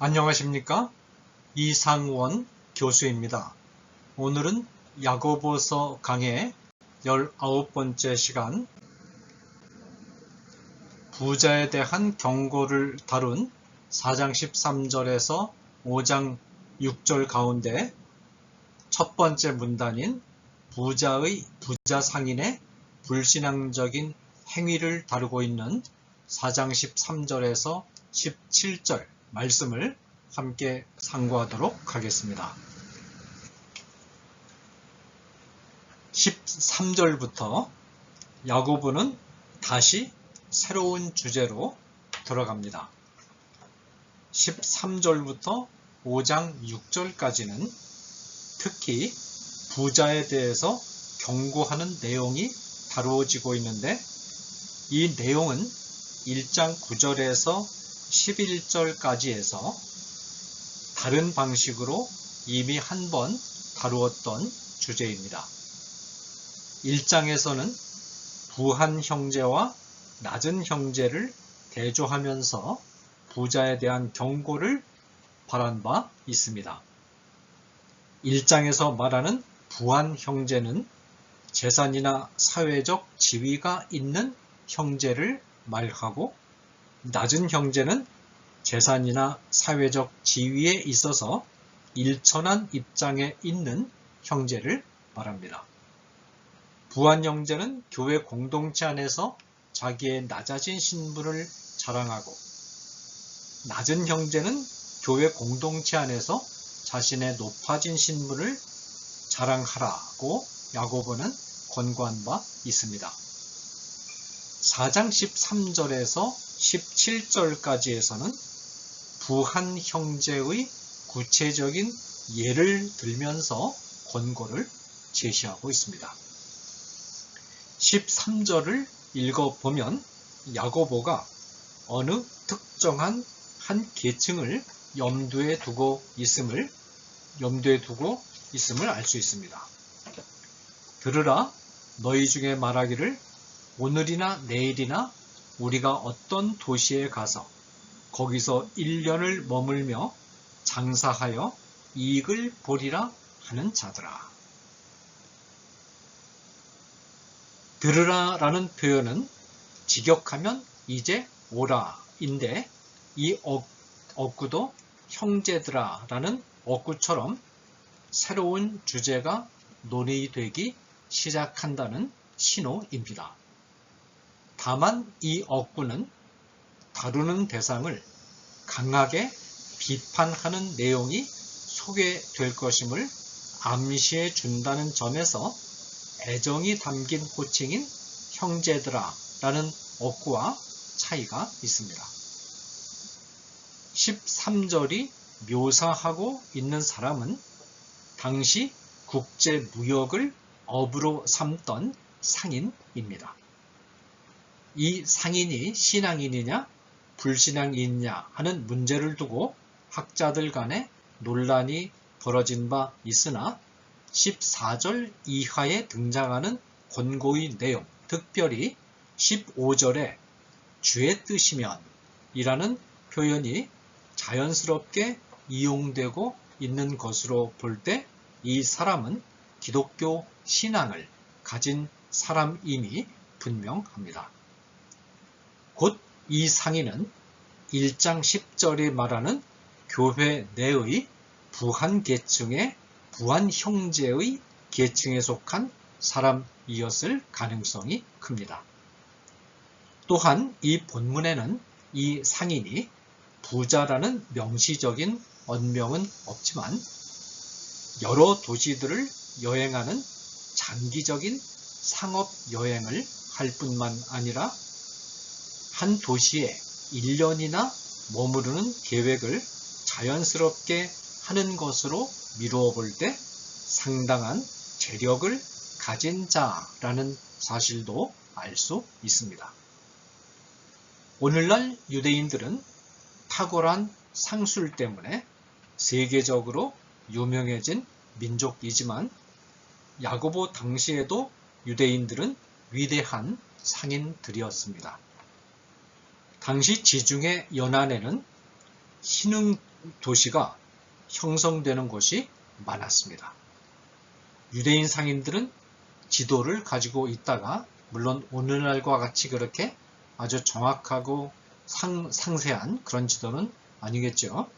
안녕하십니까? 이상원 교수입니다. 오늘은 야고보서 강의 19번째 시간 부자에 대한 경고를 다룬 4장 13절에서 5장 6절 가운데 첫 번째 문단인 부자의 부자 상인의 불신앙적인 행위를 다루고 있는 4장 13절에서 17절 말씀을 함께 상고하도록 하겠습니다. 13절부터 야고보는 다시 새로운 주제로 들어갑니다. 13절부터 5장 6절까지는 특히 부자에 대해서 경고하는 내용이 다루어지고 있는데 이 내용은 1장 9절에서 11절까지 해서 다른 방식으로 이미 한 번 다루었던 주제입니다. 1장에서는 부한 형제와 낮은 형제를 대조하면서 부자에 대한 경고를 바란 바 있습니다. 1장에서 말하는 부한 형제는 재산이나 사회적 지위가 있는 형제를 말하고 낮은 형제는 재산이나 사회적 지위에 있어서 일천한 입장에 있는 형제를 말합니다. 부한 형제는 교회 공동체 안에서 자기의 낮아진 신분을 자랑하고 낮은 형제는 교회 공동체 안에서 자신의 높아진 신분을 자랑하라고 야고보는 권고한 바 있습니다. 4장 13절에서 17절까지에서는 부한 형제의 구체적인 예를 들면서 권고를 제시하고 있습니다. 13절을 읽어보면 야고보가 어느 특정한 한 계층을 염두에 두고 있음을 염두에 두고 있음을 알 수 있습니다. 들으라 너희 중에 말하기를 오늘이나 내일이나 우리가 어떤 도시에 가서 거기서 1년을 머물며 장사하여 이익을 보리라 하는 자들아. 들으라 라는 표현은 직역하면 이제 오라인데 이 어구도 형제들아 라는 어구처럼 새로운 주제가 논의되기 시작한다는 신호입니다. 다만 이 어구는 다루는 대상을 강하게 비판하는 내용이 소개될 것임을 암시해 준다는 점에서 애정이 담긴 호칭인 형제들아 라는 어구와 차이가 있습니다. 13절이 묘사하고 있는 사람은 당시 국제 무역을 업으로 삼던 상인입니다. 이 상인이 신앙인이냐 불신앙인이냐 하는 문제를 두고 학자들 간에 논란이 벌어진 바 있으나 14절 이하에 등장하는 권고의 내용, 특별히 15절에 주의 뜻이면 이라는 표현이 자연스럽게 이용되고 있는 것으로 볼 때 이 사람은 기독교 신앙을 가진 사람임이 분명합니다. 곧 이 상인은 1장 10절에 말하는 교회 내의 부한 계층의 부한 형제의 계층에 속한 사람이었을 가능성이 큽니다. 또한 이 본문에는 이 상인이 부자라는 명시적인 언명은 없지만 여러 도시들을 여행하는 장기적인 상업 여행을 할 뿐만 아니라 한 도시에 1년이나 머무르는 계획을 자연스럽게 하는 것으로 미루어 볼 때 상당한 재력을 가진 자라는 사실도 알 수 있습니다. 오늘날 유대인들은 탁월한 상술 때문에 세계적으로 유명해진 민족이지만 야고보 당시에도 유대인들은 위대한 상인들이었습니다. 당시 지중해 연안에는 신흥 도시가 형성되는 곳이 많았습니다. 유대인 상인들은 지도를 가지고 있다가 물론 오늘날과 같이 그렇게 아주 정확하고 상, 상세한 그런 지도는 아니겠죠.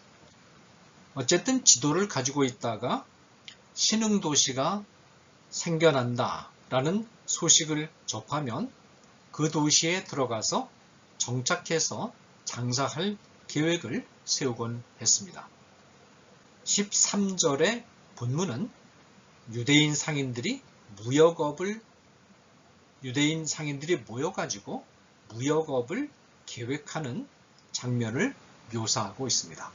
어쨌든 지도를 가지고 있다가 신흥 도시가 생겨난다라는 소식을 접하면 그 도시에 들어가서 정착해서 장사할 계획을 세우곤 했습니다. 13절의 본문은 유대인 상인들이 무역업을 유대인 상인들이 모여가지고 무역업을 계획하는 장면을 묘사하고 있습니다.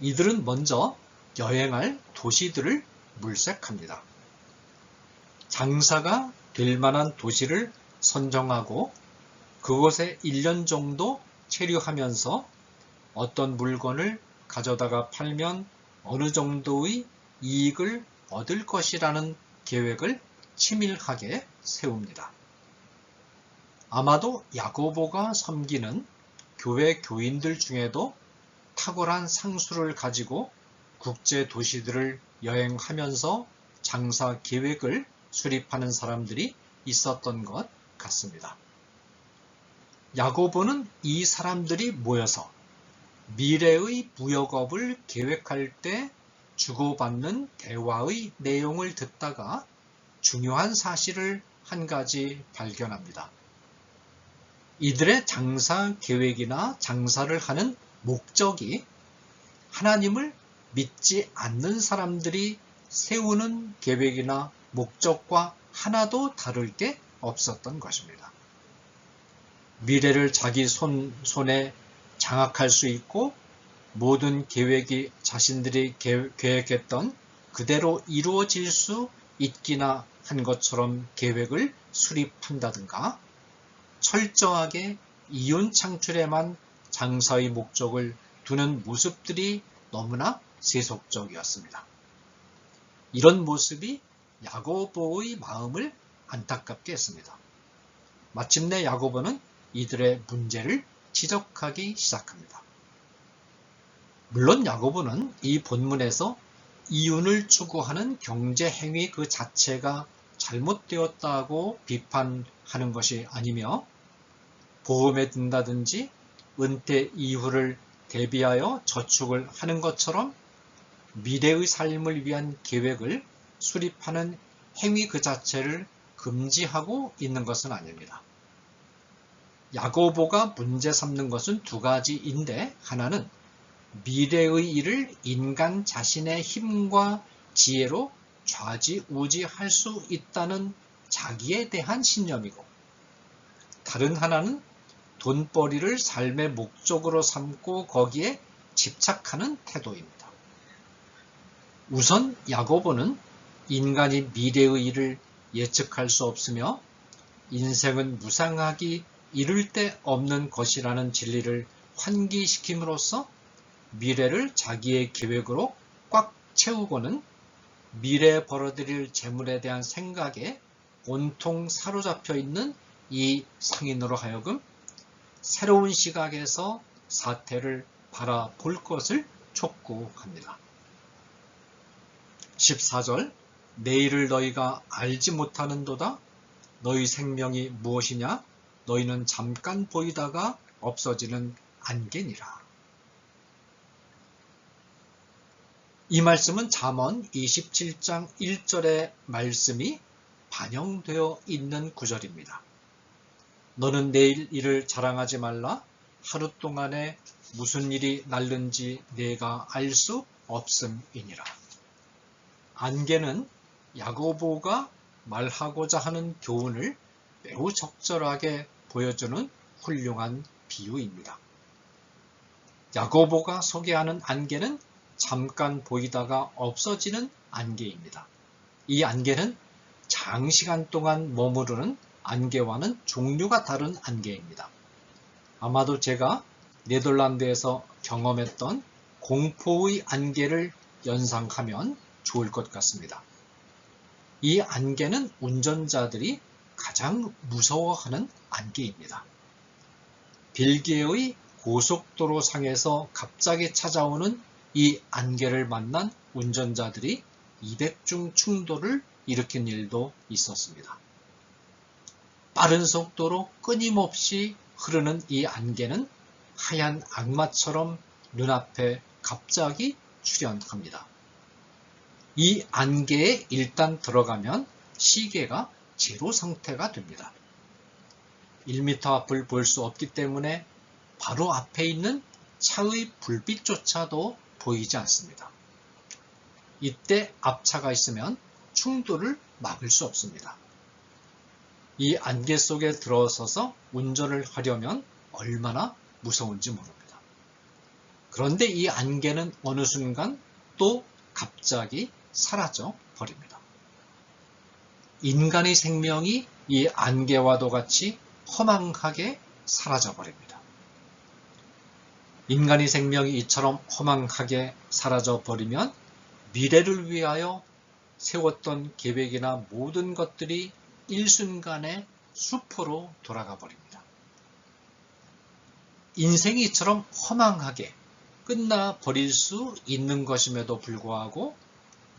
이들은 먼저 여행할 도시들을 물색합니다. 장사가 될 만한 도시를 선정하고 그곳에 1년 정도 체류하면서 어떤 물건을 가져다가 팔면 어느 정도의 이익을 얻을 것이라는 계획을 치밀하게 세웁니다. 아마도 야고보가 섬기는 교회 교인들 중에도 탁월한 상수를 가지고 국제 도시들을 여행하면서 장사 계획을 수립하는 사람들이 있었던 것 같습니다. 야고보는 이 사람들이 모여서 미래의 무역업을 계획할 때 주고받는 대화의 내용을 듣다가 중요한 사실을 한 가지 발견합니다. 이들의 장사 계획이나 장사를 하는 목적이 하나님을 믿지 않는 사람들이 세우는 계획이나 목적과 하나도 다를 게 없었던 것입니다. 미래를 자기 손, 손에 장악할 수 있고 모든 계획이 자신들이 계획했던 그대로 이루어질 수 있기나 한 것처럼 계획을 수립한다든가 철저하게 이윤 창출에만 장사의 목적을 두는 모습들이 너무나 세속적이었습니다. 이런 모습이 야고보의 마음을 안타깝게 했습니다. 마침내 야고보는 이들의 문제를 지적하기 시작합니다. 물론 야고보는 이 본문에서 이윤을 추구하는 경제 행위 그 자체가 잘못되었다고 비판하는 것이 아니며 보험에 든다든지 은퇴 이후를 대비하여 저축을 하는 것처럼 미래의 삶을 위한 계획을 수립하는 행위 그 자체를 금지하고 있는 것은 아닙니다. 야고보가 문제 삼는 것은 두 가지인데 하나는 미래의 일을 인간 자신의 힘과 지혜로 좌지우지할 수 있다는 자기에 대한 신념이고 다른 하나는 돈벌이를 삶의 목적으로 삼고 거기에 집착하는 태도입니다. 우선 야고보는 인간이 미래의 일을 예측할 수 없으며 인생은 무상하기 이를 데 없는 것이라는 진리를 환기시킴으로써 미래를 자기의 계획으로 꽉 채우고는 미래에 벌어들일 재물에 대한 생각에 온통 사로잡혀 있는 이 상인으로 하여금 새로운 시각에서 사태를 바라볼 것을 촉구합니다. 14절 내일을 너희가 알지 못하는도다 너희 생명이 무엇이냐 너희는 잠깐 보이다가 없어지는 안개니라. 이 말씀은 잠언 27장 1절의 말씀이 반영되어 있는 구절입니다. 너는 내일 일을 자랑하지 말라. 하루 동안에 무슨 일이 날는지 내가 알 수 없음이니라. 안개는 야고보가 말하고자 하는 교훈을 매우 적절하게 보여주는 훌륭한 비유입니다. 야고보가 소개하는 안개는 잠깐 보이다가 없어지는 안개입니다. 이 안개는 장시간 동안 머무르는 안개와는 종류가 다른 안개입니다. 아마도 제가 네덜란드에서 경험했던 공포의 안개를 연상하면 좋을 것 같습니다. 이 안개는 운전자들이 가장 무서워하는 안개입니다. 벨기에의 고속도로 상에서 갑자기 찾아오는 이 안개를 만난 운전자들이 200중 충돌을 일으킨 일도 있었습니다. 빠른 속도로 끊임없이 흐르는 이 안개는 하얀 악마처럼 눈앞에 갑자기 출현합니다. 이 안개에 일단 들어가면 시계가 제로 상태가 됩니다. 1m 앞을 볼 수 없기 때문에 바로 앞에 있는 차의 불빛조차도 보이지 않습니다. 이때 앞차가 있으면 충돌을 막을 수 없습니다. 이 안개 속에 들어서서 운전을 하려면 얼마나 무서운지 모릅니다. 그런데 이 안개는 어느 순간 또 갑자기 사라져 버립니다. 인간의 생명이 이 안개와도 같이 허망하게 사라져 버립니다. 인간의 생명이 이처럼 허망하게 사라져 버리면 미래를 위하여 세웠던 계획이나 모든 것들이 일순간에 수포로 돌아가 버립니다. 인생이 이처럼 허망하게 끝나 버릴 수 있는 것임에도 불구하고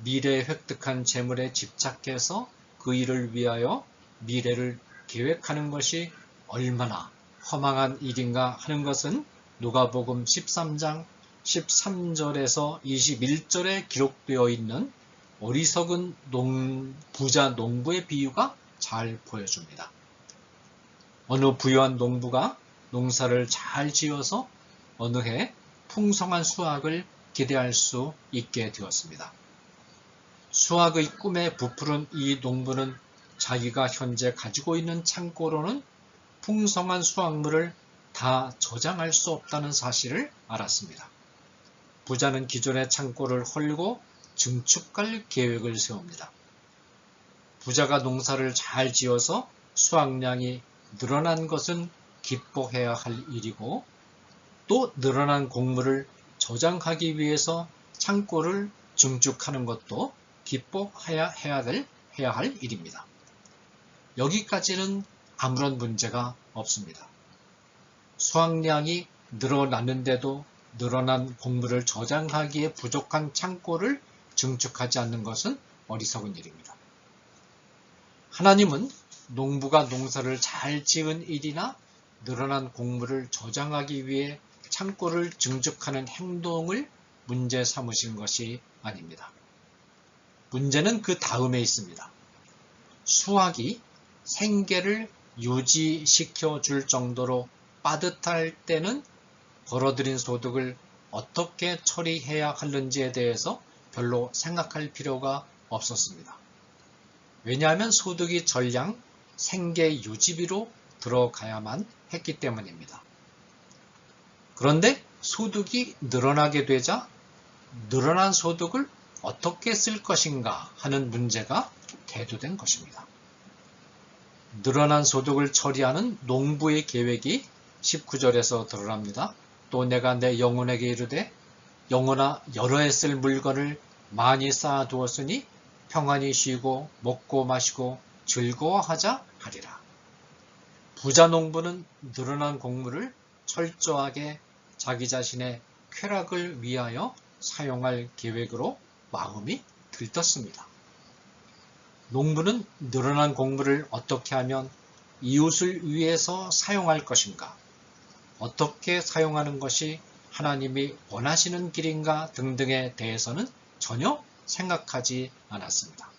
미래에 획득한 재물에 집착해서 그 일을 위하여 미래를 계획하는 것이 얼마나 허망한 일인가 하는 것은 누가복음 13장 13절에서 21절에 기록되어 있는 어리석은 농, 부자 농부의 비유가 잘 보여줍니다. 어느 부유한 농부가 농사를 잘 지어서 어느 해 풍성한 수확을 기대할 수 있게 되었습니다. 수확의 꿈에 부풀은 이 농부는 자기가 현재 가지고 있는 창고로는 풍성한 수확물을 다 저장할 수 없다는 사실을 알았습니다. 부자는 기존의 창고를 헐고 증축할 계획을 세웁니다. 부자가 농사를 잘 지어서 수확량이 늘어난 것은 기뻐해야 할 일이고 또 늘어난 곡물을 저장하기 위해서 창고를 증축하는 것도 기뻐해야 해야, 될, 해야 할 일입니다. 여기까지는 아무런 문제가 없습니다. 수확량이 늘어났는데도 늘어난 곡물을 저장하기에 부족한 창고를 증축하지 않는 것은 어리석은 일입니다. 하나님은 농부가 농사를 잘 지은 일이나 늘어난 곡물을 저장하기 위해 창고를 증축하는 행동을 문제 삼으신 것이 아닙니다. 문제는 그 다음에 있습니다. 수확이 생계를 유지시켜 줄 정도로 빠듯할 때는 벌어들인 소득을 어떻게 처리해야 하는지에 대해서 별로 생각할 필요가 없었습니다. 왜냐하면 소득이 전량 생계 유지비로 들어가야만 했기 때문입니다. 그런데 소득이 늘어나게 되자 늘어난 소득을 어떻게 쓸 것인가 하는 문제가 대두된 것입니다. 늘어난 소득을 처리하는 농부의 계획이 19절에서 드러납니다. 또 내가 내 영혼에게 이르되 영혼아 여러 해 쓸 물건을 많이 쌓아두었으니 평안히 쉬고 먹고 마시고 즐거워하자 하리라. 부자 농부는 늘어난 곡물을 철저하게 자기 자신의 쾌락을 위하여 사용할 계획으로 마음이 들떴습니다. 농부는 늘어난 곡물을 어떻게 하면 이웃을 위해서 사용할 것인가, 어떻게 사용하는 것이 하나님이 원하시는 길인가 등등에 대해서는 전혀 생각하지 않았습니다.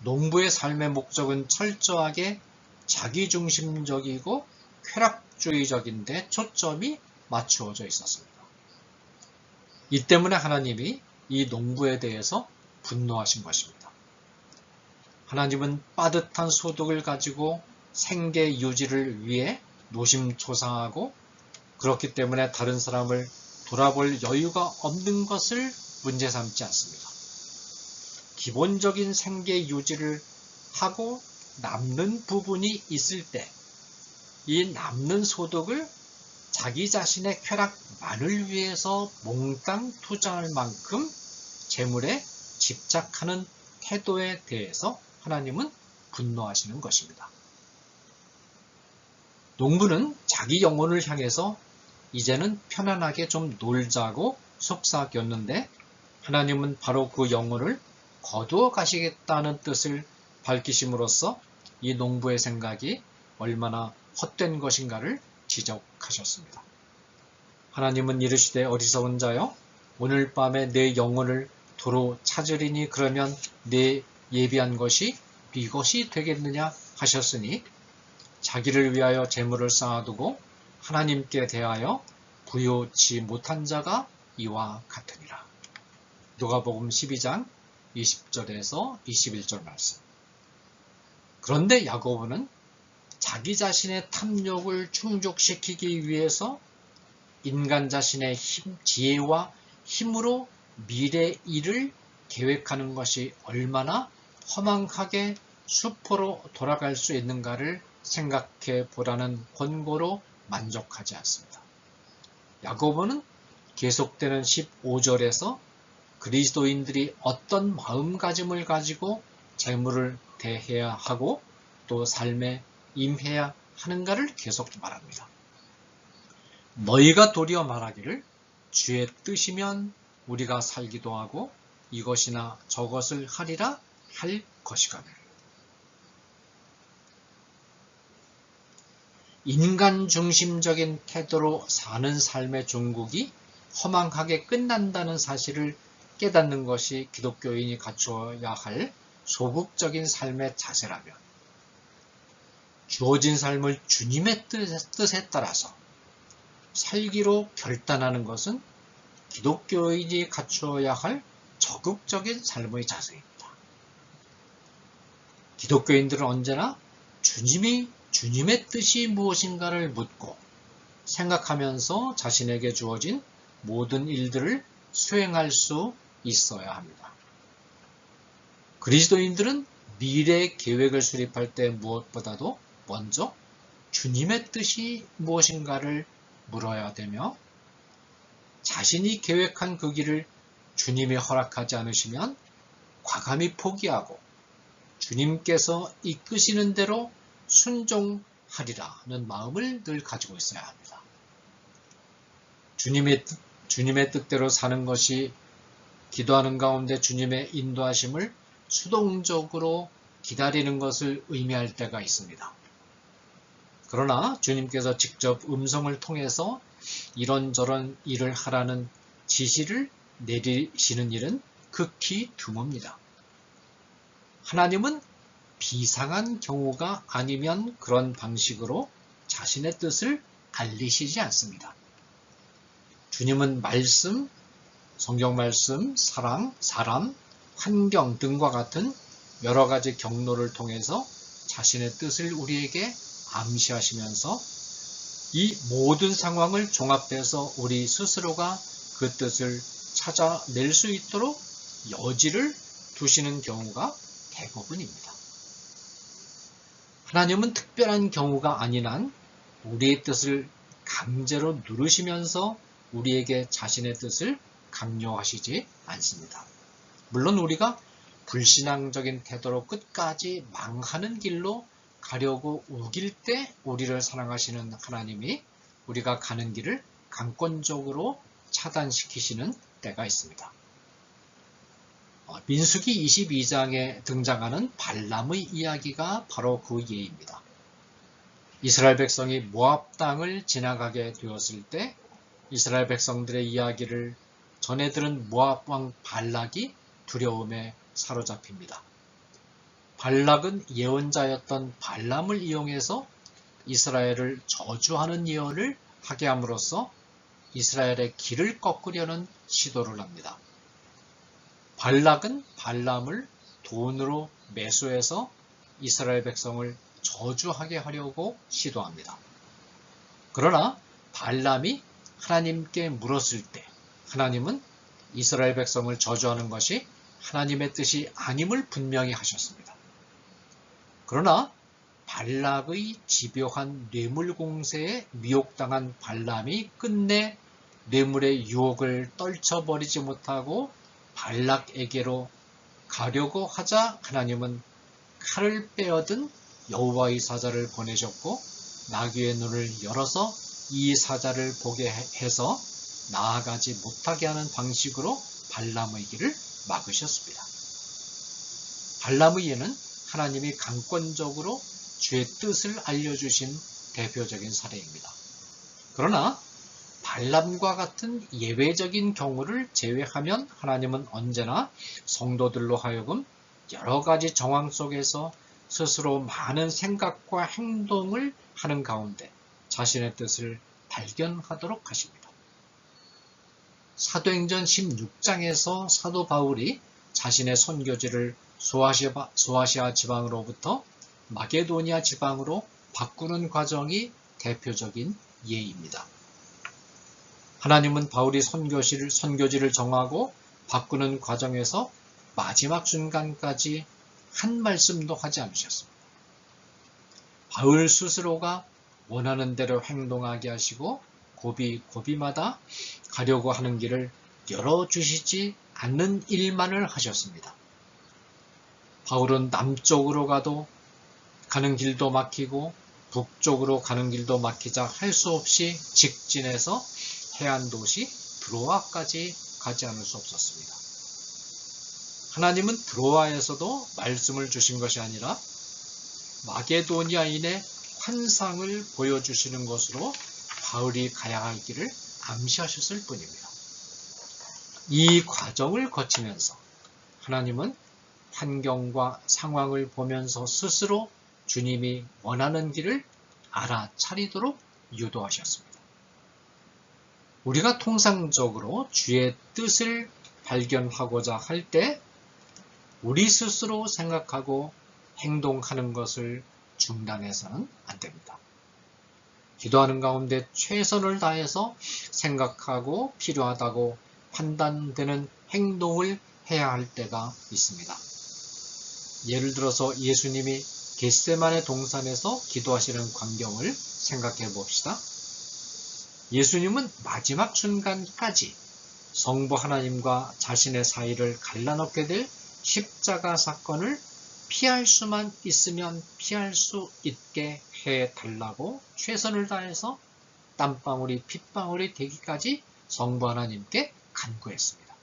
농부의 삶의 목적은 철저하게 자기중심적이고 쾌락주의적인데 초점이 맞추어져 있었습니다. 이 때문에 하나님이 이 농부에 대해서 분노하신 것입니다. 하나님은 빠듯한 소득을 가지고 생계 유지를 위해 노심초사하고 그렇기 때문에 다른 사람을 돌아볼 여유가 없는 것을 문제 삼지 않습니다. 기본적인 생계 유지를 하고 남는 부분이 있을 때 이 남는 소득을 자기 자신의 쾌락만을 위해서 몽땅 투자할 만큼 재물에 집착하는 태도에 대해서 하나님은 분노하시는 것입니다. 농부는 자기 영혼을 향해서 이제는 편안하게 좀 놀자고 속삭였는데 하나님은 바로 그 영혼을 거두어 가시겠다는 뜻을 밝히심으로써 이 농부의 생각이 얼마나 헛된 것인가를 지적하셨습니다. 하나님은 이르시되 어리석은 자여 오늘 밤에 내 영혼을 도로 찾으리니 그러면 내 예비한 것이 이것이 되겠느냐 하셨으니 자기를 위하여 재물을 쌓아두고 하나님께 대하여 부요치 못한 자가 이와 같으니라. 누가복음 12장 20절에서 21절 말씀. 그런데 야고보는 자기 자신의 탐욕을 충족시키기 위해서 인간 자신의 힘, 지혜와 힘으로 미래 일을 계획하는 것이 얼마나 허망하게 수포로 돌아갈 수 있는가를 생각해 보라는 권고로 만족하지 않습니다. 야고보는 계속되는 15절에서 그리스도인들이 어떤 마음가짐을 가지고 재물을 대해야 하고 또 삶에 임해야 하는가를 계속 말합니다. 너희가 도리어 말하기를 주의 뜻이면 우리가 살기도 하고 이것이나 저것을 하리라 할 것이거늘. 인간 중심적인 태도로 사는 삶의 종국이 허망하게 끝난다는 사실을 깨닫는 것이 기독교인이 갖추어야 할 소극적인 삶의 자세라면 주어진 삶을 주님의 뜻에 따라서 살기로 결단하는 것은 기독교인이 갖추어야 할 적극적인 삶의 자세입니다. 기독교인들은 언제나 주님이 주님의 뜻이 무엇인가를 묻고 생각하면서 자신에게 주어진 모든 일들을 수행할 수 있어야 합니다. 그리스도인들은 미래 계획을 수립할 때 무엇보다도 먼저 주님의 뜻이 무엇인가를 물어야 되며 자신이 계획한 그 길을 주님이 허락하지 않으시면 과감히 포기하고 주님께서 이끄시는 대로 순종하리라는 마음을 늘 가지고 있어야 합니다. 주님의, 뜻, 주님의 뜻대로 사는 것이 기도하는 가운데 주님의 인도하심을 수동적으로 기다리는 것을 의미할 때가 있습니다. 그러나 주님께서 직접 음성을 통해서 이런저런 일을 하라는 지시를 내리시는 일은 극히 드뭅니다. 하나님은 비상한 경우가 아니면 그런 방식으로 자신의 뜻을 알리시지 않습니다. 주님은 말씀, 성경 말씀, 사랑, 사람, 환경 등과 같은 여러 가지 경로를 통해서 자신의 뜻을 우리에게 암시하시면서 이 모든 상황을 종합해서 우리 스스로가 그 뜻을 찾아낼 수 있도록 여지를 두시는 경우가 대부분입니다. 하나님은 특별한 경우가 아닌 한 우리의 뜻을 강제로 누르시면서 우리에게 자신의 뜻을 강요하시지 않습니다. 물론 우리가 불신앙적인 태도로 끝까지 망하는 길로 가려고 우길 때 우리를 사랑하시는 하나님이 우리가 가는 길을 강권적으로 차단시키시는 때가 있습니다. 어, 민수기 22장에 등장하는 발람의 이야기가 바로 그 예입니다. 이스라엘 백성이 모압 땅을 지나가게 되었을 때 이스라엘 백성들의 이야기를 전해 들은 모압 왕 발락이 두려움에 사로잡힙니다. 발락은 예언자였던 발람을 이용해서 이스라엘을 저주하는 예언을 하게 함으로써 이스라엘의 길을 꺾으려는 시도를 합니다. 발락은 발람을 돈으로 매수해서 이스라엘 백성을 저주하게 하려고 시도합니다. 그러나 발람이 하나님께 물었을 때 하나님은 이스라엘 백성을 저주하는 것이 하나님의 뜻이 아님을 분명히 하셨습니다. 그러나 발락의 집요한 뇌물 공세에 미혹당한 발람이 끝내 뇌물의 유혹을 떨쳐버리지 못하고 발락에게로 가려고 하자 하나님은 칼을 빼어든 여호와의 사자를 보내셨고 나귀의 눈을 열어서 이 사자를 보게 해서 나아가지 못하게 하는 방식으로 발람의 길을 막으셨습니다. 발람의 예는 하나님이 강권적으로 주의 뜻을 알려주신 대표적인 사례입니다. 그러나 발람과 같은 예외적인 경우를 제외하면 하나님은 언제나 성도들로 하여금 여러 가지 정황 속에서 스스로 많은 생각과 행동을 하는 가운데 자신의 뜻을 발견하도록 하십니다. 사도행전 16장에서 사도 바울이 자신의 선교지를 소아시아, 소아시아 지방으로부터 마게도니아 지방으로 바꾸는 과정이 대표적인 예입니다. 하나님은 바울이 선교지를, 선교지를 정하고 바꾸는 과정에서 마지막 순간까지 한 말씀도 하지 않으셨습니다. 바울 스스로가 원하는 대로 행동하게 하시고 고비 고비마다 가려고 하는 길을 열어주시지 않는 일만을 하셨습니다. 바울은 남쪽으로 가도 가는 길도 막히고 북쪽으로 가는 길도 막히자 할 수 없이 직진해서 해안 도시 드로아까지 가지 않을 수 없었습니다. 하나님은 드로아에서도 말씀을 주신 것이 아니라 마게도니아인의 환상을 보여주시는 것으로 바울이 가야 할 길을 암시하셨을 뿐입니다. 이 과정을 거치면서 하나님은 환경과 상황을 보면서 스스로 주님이 원하는 길을 알아차리도록 유도하셨습니다. 우리가 통상적으로 주의 뜻을 발견하고자 할 때 우리 스스로 생각하고 행동하는 것을 중단해서는 안 됩니다. 기도하는 가운데 최선을 다해서 생각하고 필요하다고 판단되는 행동을 해야 할 때가 있습니다. 예를 들어서 예수님이 겟세만의 동산에서 기도하시는 광경을 생각해 봅시다. 예수님은 마지막 순간까지 성부 하나님과 자신의 사이를 갈라놓게 될 십자가 사건을 피할 수만 있으면 피할 수 있게 해 달라고 최선을 다해서 땀방울이 핏방울이 되기까지 성부 하나님께 간구했습니다.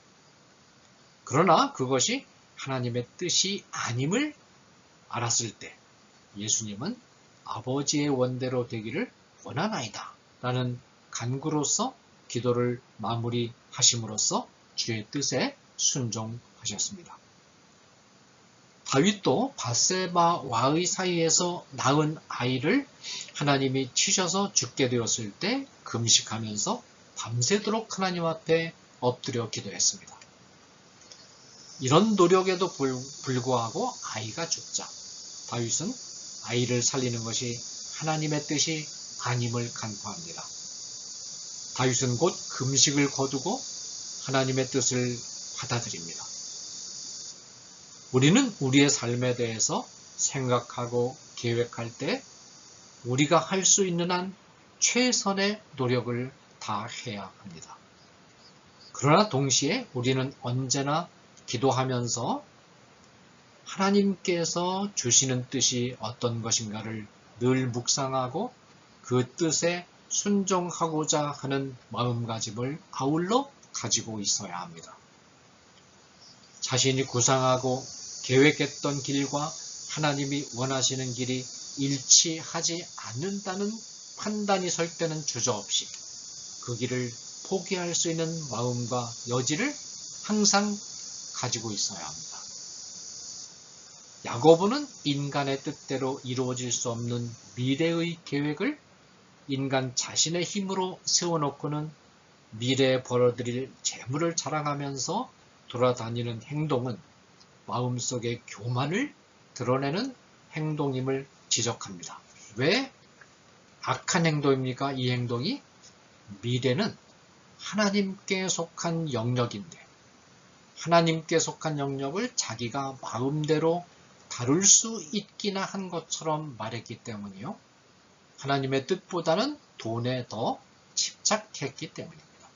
그러나 그것이 하나님의 뜻이 아님을 알았을 때 예수님은 아버지의 원대로 되기를 원하나이다 라는 간구로서 기도를 마무리하심으로써 주의 뜻에 순종하셨습니다. 다윗도 바세바와의 사이에서 낳은 아이를 하나님이 치셔서 죽게 되었을 때 금식하면서 밤새도록 하나님 앞에 엎드려 기도했습니다. 이런 노력에도 불구하고 아이가 죽자 다윗은 아이를 살리는 것이 하나님의 뜻이 아님을 간구합니다. 다윗은 곧 금식을 거두고 하나님의 뜻을 받아들입니다. 우리는 우리의 삶에 대해서 생각하고 계획할 때 우리가 할 수 있는 한 최선의 노력을 다해야 합니다. 그러나 동시에 우리는 언제나 기도하면서 하나님께서 주시는 뜻이 어떤 것인가를 늘 묵상하고 그 뜻에 순종하고자 하는 마음가짐을 아울러 가지고 있어야 합니다. 자신이 구상하고 계획했던 길과 하나님이 원하시는 길이 일치하지 않는다는 판단이 설 때는 주저없이 그 길을 포기할 수 있는 마음과 여지를 항상 가지고 있어야 합니다. 야고보는 인간의 뜻대로 이루어질 수 없는 미래의 계획을 인간 자신의 힘으로 세워놓고는 미래에 벌어들일 재물을 자랑하면서 돌아다니는 행동은 마음속의 교만을 드러내는 행동임을 지적합니다. 왜 악한 행동입니까? 이 행동이 미래는 하나님께 속한 영역인데 하나님께 속한 영역을 자기가 마음대로 다룰 수 있기나 한 것처럼 말했기 때문이요. 하나님의 뜻보다는 돈에 더 집착했기 때문입니다.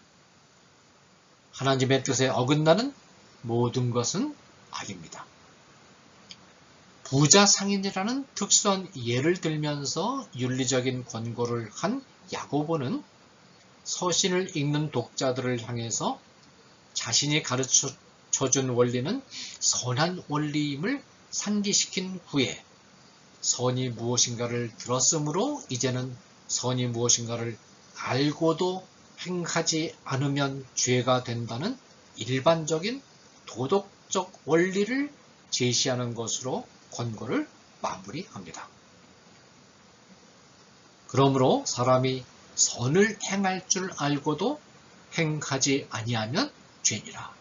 하나님의 뜻에 어긋나는 모든 것은 악입니다. 부자 상인이라는 특수한 예를 들면서 윤리적인 권고를 한 야고보는 서신을 읽는 독자들을 향해서 자신이 가르쳐 준 원리는 선한 원리임을 상기시킨 후에 선이 무엇인가를 들었으므로 이제는 선이 무엇인가를 알고도 행하지 않으면 죄가 된다는 일반적인 도덕적 원리를 제시하는 것으로 권고를 마무리합니다. 그러므로 사람이 선을 행할 줄 알고도 행하지 아니하면 죄니라.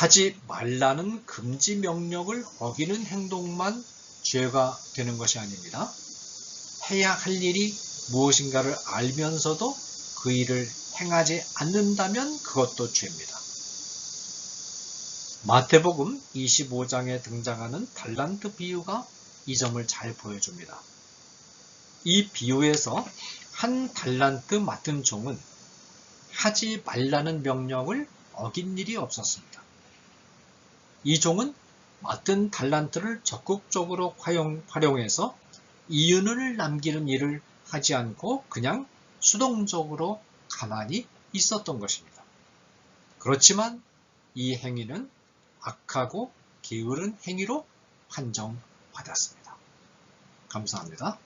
하지 말라는 금지 명령을 어기는 행동만 죄가 되는 것이 아닙니다. 해야 할 일이 무엇인가를 알면서도 그 일을 행하지 않는다면 그것도 죄입니다. 마태복음 25장에 등장하는 달란트 비유가 이 점을 잘 보여줍니다. 이 비유에서 한 달란트 맡은 종은 하지 말라는 명령을 어긴 일이 없었습니다. 이 종은 맡은 달란트를 적극적으로 활용, 활용해서 이윤을 남기는 일을 하지 않고 그냥 수동적으로 가만히 있었던 것입니다. 그렇지만 이 행위는 악하고 게으른 행위로 판정받았습니다. 감사합니다.